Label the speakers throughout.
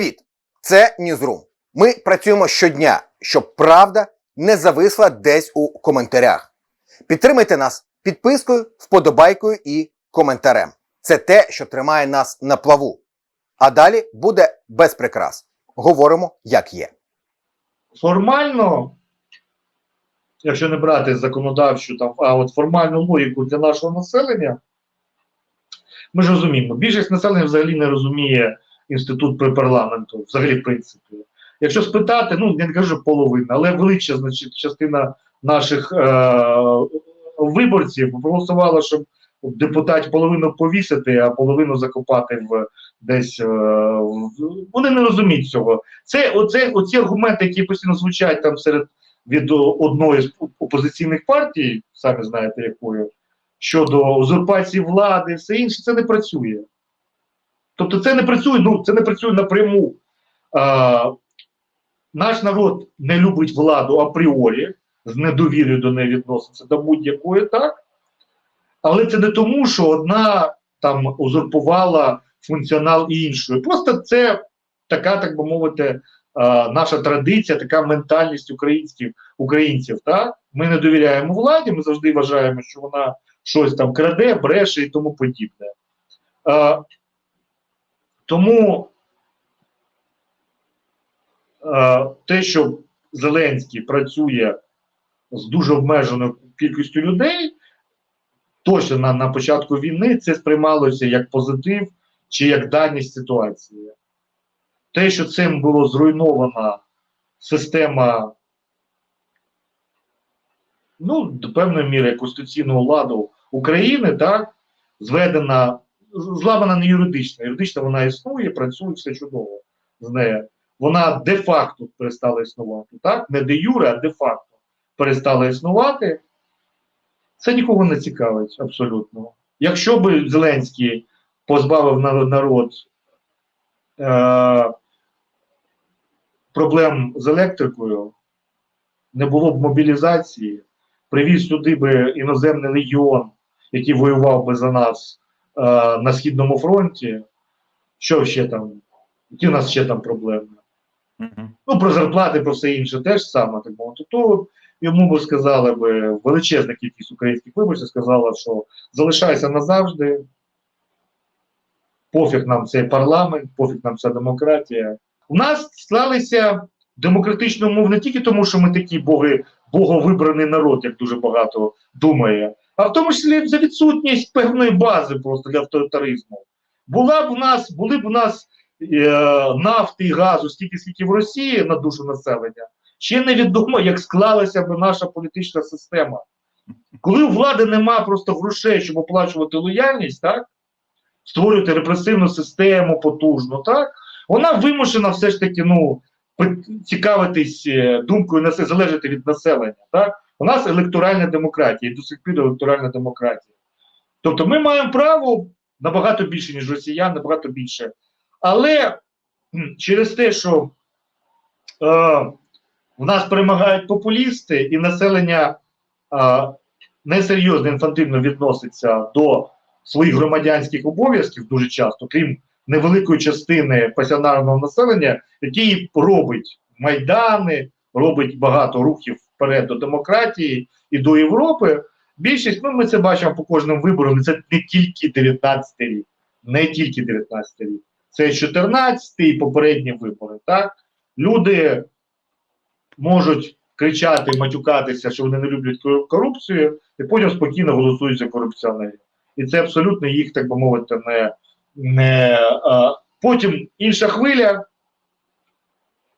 Speaker 1: Привіт! Це Ньюзрум. Ми працюємо щодня, щоб правда не зависла десь у коментарях. Підтримайте нас підпискою, вподобайкою і коментарем. Це те, що тримає нас на плаву. А далі буде без прикрас. Говоримо, як є.
Speaker 2: формально, якщо не брати законодавчу, там, а от формальну логіку для нашого населення, ми ж розуміємо, більшість населення взагалі не розуміє інститут при парламенту, взагалі, в принципі. Якщо спитати, ну я не кажу половина, але величезна значить, частина наших е- виборців голосувала, щоб депутатів половину повісити, а половину закопати в десь. Е- в- вони не розуміють цього. Це оце, оці аргументи, які постійно звучать там серед від одної з опозиційних партій, самі знаєте якою, щодо узурпації влади, все інше, це не працює. Тобто це не працює, ну це не працює напряму. А, наш народ не любить владу апріорі, з недовір'ю до неї відноситься до будь-якої, так? Але це не тому, що одна там узурпувала функціонал іншої. Просто це така, так би мовити, наша традиція, така ментальність українських українців. Так? Ми не довіряємо владі, ми завжди вважаємо, що вона щось там краде, бреше і тому подібне. Тому те, що Зеленський працює з дуже обмеженою кількістю людей, точно на, на початку війни це сприймалося як позитив чи як даність ситуації. Те, що цим було зруйнована система, ну, до певної міри конституційного ладу України, так, зведена, зламана не юридично. Юридично вона існує, працює, все чудово з нею. Вона де-факто перестала існувати, так? Не де юре, а де-факто перестала існувати. Це нікого не цікавить абсолютно. Якщо би Зеленський позбавив нар- народ е- проблем з електрикою, не було б мобілізації, привіз сюди би іноземний легіон, який воював би за нас на Східному фронті, що ще там? Які у нас ще там проблеми? Ну, про зарплати, про все інше теж саме так мовити. То йому би сказали би величезна кількість українських виборців сказала, що залишайся назавжди. Пофіг нам цей парламент, пофіг нам ця демократія. У нас склалися демократичні умови не тільки тому, що ми такі боги, боговибраний народ, як дуже багато думає, а в тому числі за відсутність певної бази просто для авторитаризму. Була б у нас, були б у нас е, нафти і газу стільки, скільки в Росії на душу населення, ще невідомо, як склалася б наша політична система. Коли у влади нема просто грошей, щоб оплачувати лояльність, так? створювати репресивну систему потужну, так? вона вимушена все ж таки ну, цікавитись е, думкою залежати від населення. Так? У нас електоральна демократія, і до сих пір електоральна демократія. Тобто ми маємо право набагато більше, ніж росіян, набагато більше. Але через те, що е, в нас перемагають популісти, і населення е, несерйозно інфантильно відноситься до своїх громадянських обов'язків дуже часто, крім невеликої частини пасіонарного населення, який робить майдани, робить багато рухів вперед до демократії і до Європи. Більшість, ну ми це бачимо по кожним виборам. Це не тільки 19 рік, не тільки 19 рік. Це 14 і попередні вибори. Так? Люди можуть кричати, матюкатися, що вони не люблять корупцію, і потім спокійно голосують за корупціонерів. І це абсолютно їх, так би мовити, не. не а, потім інша хвиля,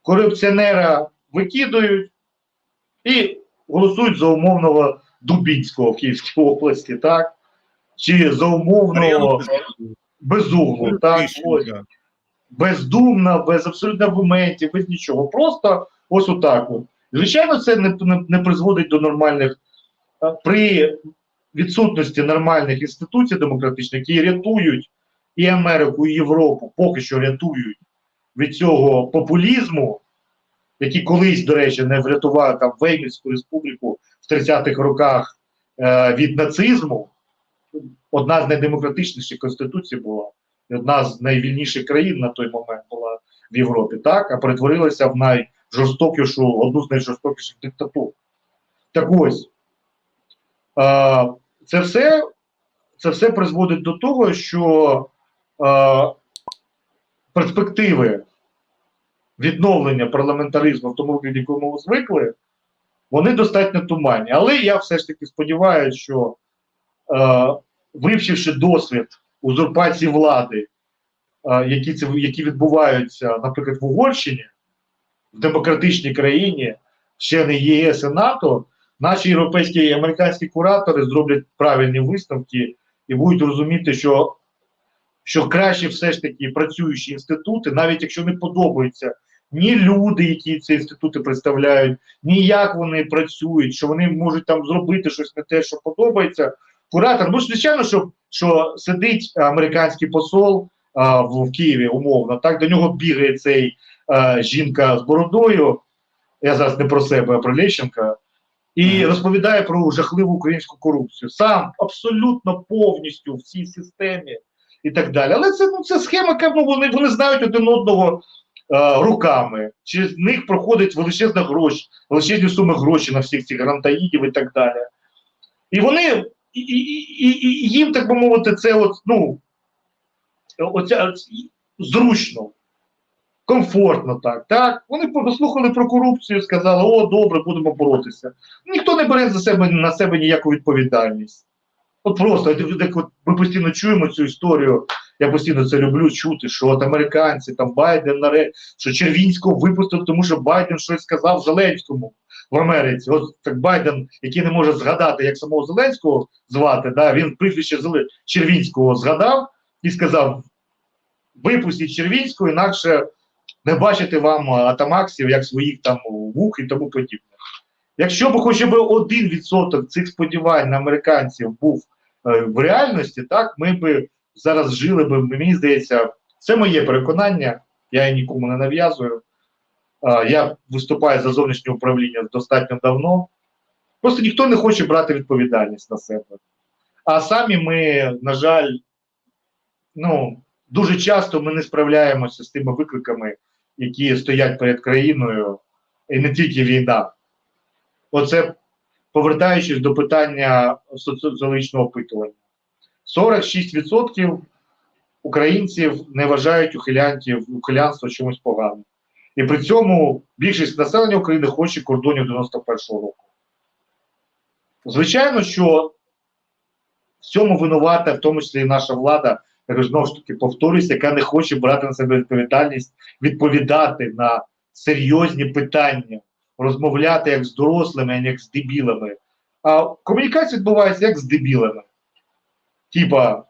Speaker 2: корупціонера викидують і голосують за умовного Дубінського в Київській області, так? Чи за умовного безуглу, так? Ось бездумна, без абсолютно аргументів, без нічого. Просто ось отак. От. Звичайно, це не, не, не призводить до нормальних при відсутності нормальних інституцій демократичних, які рятують і Америку, і Європу, поки що рятують від цього популізму, який колись, до речі, не врятував там Веймільську республіку в 30-х роках е, від нацизму. Одна з найдемократичніших конституцій була, одна з найвільніших країн на той момент була в Європі, так, а перетворилася в найжорстокішу, одну з найжорстокіших диктатур. Так ось, е, це все, це все призводить до того, що е, перспективи відновлення парламентаризму в тому вигляді, якому звикли, вони достатньо туманні. Але я все ж таки сподіваюся, що е, вивчивши досвід узурпації влади, е, які, це, які відбуваються, наприклад, в Угорщині, в демократичній країні, члени ЄС і НАТО, наші європейські і американські куратори зроблять правильні висновки і будуть розуміти, що, що краще все ж таки працюючі інститути, навіть якщо не подобаються ні люди, які ці інститути представляють, ні як вони працюють, що вони можуть там зробити щось не те, що подобається. Куратор, ну звичайно, що, що сидить американський посол а, в, в Києві, умовно, так до нього бігає цей а, жінка з бородою. Я зараз не про себе, а про Лещенка, і
Speaker 1: Мгм.
Speaker 2: розповідає про жахливу українську корупцію. Сам абсолютно повністю в цій системі і так далі. Але це ну це схема, яка ну, вони, вони знають один одного руками. Через них проходить величезна гроші, величезні суми грошей на всіх цих грантаїдів і так далі. І вони і, і, і, їм, так би мовити, це от, ну, оця, зручно, комфортно так. так. Вони послухали про корупцію, сказали, о, добре, будемо боротися. Ніхто не бере за себе на себе ніяку відповідальність. От просто ми постійно чуємо цю історію. Я постійно це люблю чути, що от американці, там Байден наре, що Червінського випустив, тому що Байден щось сказав Зеленському в Америці. От так Байден, який не може згадати, як самого Зеленського звати, да, він прізвище Червінського згадав і сказав: випустіть Червінського, інакше не бачити вам атамаксів як своїх там вух і тому подібне. Якщо б хоча б один відсоток цих сподівань на американців був е, в реальності, так ми би зараз жили би, мені здається, це моє переконання, я нікому не нав'язую. Я виступаю за зовнішнє управління достатньо давно. Просто ніхто не хоче брати відповідальність на себе. А самі ми, на жаль, ну, дуже часто ми не справляємося з тими викликами, які стоять перед країною, і не тільки війна. Оце повертаючись до питання соціологічного опитування. 46% українців не вважають ухилянтів, ухилянство чимось поганим. І при цьому більшість населення України хоче кордонів 91-го року. Звичайно, що в цьому винувата, в тому числі і наша влада, я знову ж таки повторюсь, яка не хоче брати на себе відповідальність, відповідати на серйозні питання, розмовляти як з дорослими, а не як з дебілами. А комунікація відбувається як з дебілами. Типа,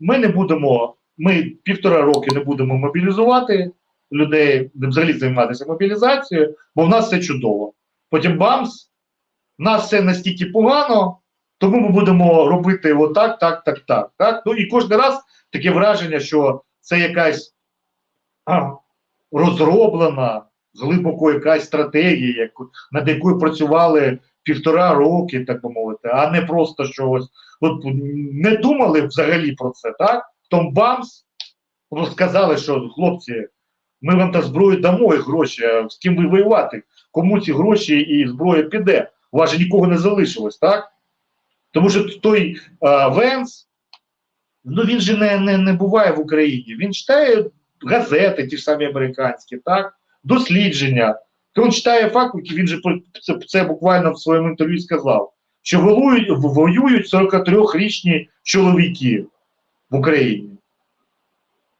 Speaker 2: ми не будемо, ми півтора роки не будемо мобілізувати людей, взагалі займатися мобілізацією, бо в нас все чудово. Потім бамс, в нас все настільки погано, тому ми будемо робити отак, так, так, так. так? Ну і кожен раз таке враження, що це якась а, розроблена глибоко якась стратегія, над якою працювали півтора роки, так би мовити, а не просто щось. От не думали взагалі про це, так? Том бамс сказали, що хлопці, ми вам та зброю дамо і гроші, а з ким ви воювати? Кому ці гроші і зброя піде? У вас же нікого не залишилось, так? Тому що той а, Венс, ну він же не, не, не буває в Україні. Він читає газети, ті ж самі американські, так? дослідження. Він читає факт, він же це, це буквально в своєму інтерв'ю сказав, що воюють, воюють 43-річні чоловіки в Україні.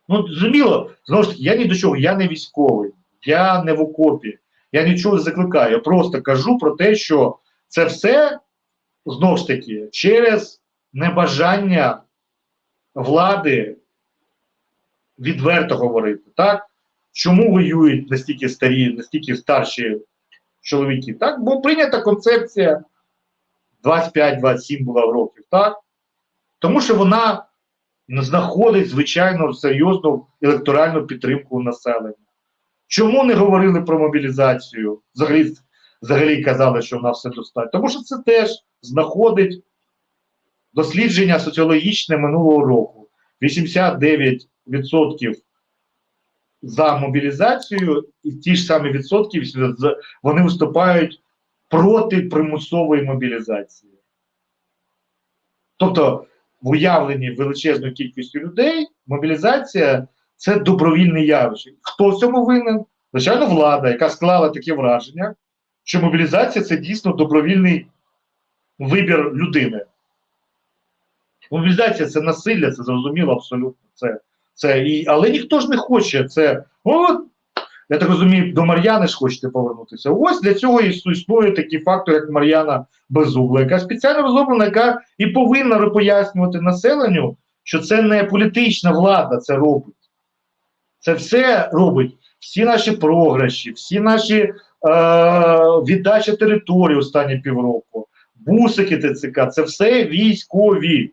Speaker 2: Ну, зрозуміло, знову ж таки, я ні до чого, я не військовий, я не в окопі, я нічого не закликаю. Я просто кажу про те, що це все знову ж таки через небажання влади відверто говорити, так? Чому воюють настільки старі, настільки старші чоловіки? Так, бо прийнята концепція 25-27 була років, так? Тому що вона знаходить звичайно серйозну електоральну підтримку населення. Чому не говорили про мобілізацію? Взагалі, взагалі казали, що в нас все достатньо. Тому що це теж знаходить дослідження соціологічне минулого року. 89% за мобілізацію, і ті ж самі відсотки вони виступають проти примусової мобілізації. Тобто, в уявленні величезною кількістю людей мобілізація це добровільне явище. Хто в цьому винен? Звичайно, влада, яка склала таке враження, що мобілізація це дійсно добровільний вибір людини. Мобілізація це насилля, це зрозуміло абсолютно. Це, це і, але ніхто ж не хоче. Це от, я так розумію, до Мар'яни ж хочете повернутися. Ось для цього існує такий фактор, як Мар'яна Безугла, яка спеціально розроблена, яка і повинна пояснювати населенню, що це не політична влада це робить. Це все робить всі наші програші, всі наші е, віддача території останні півроку, бусики ТЦК, це все військові.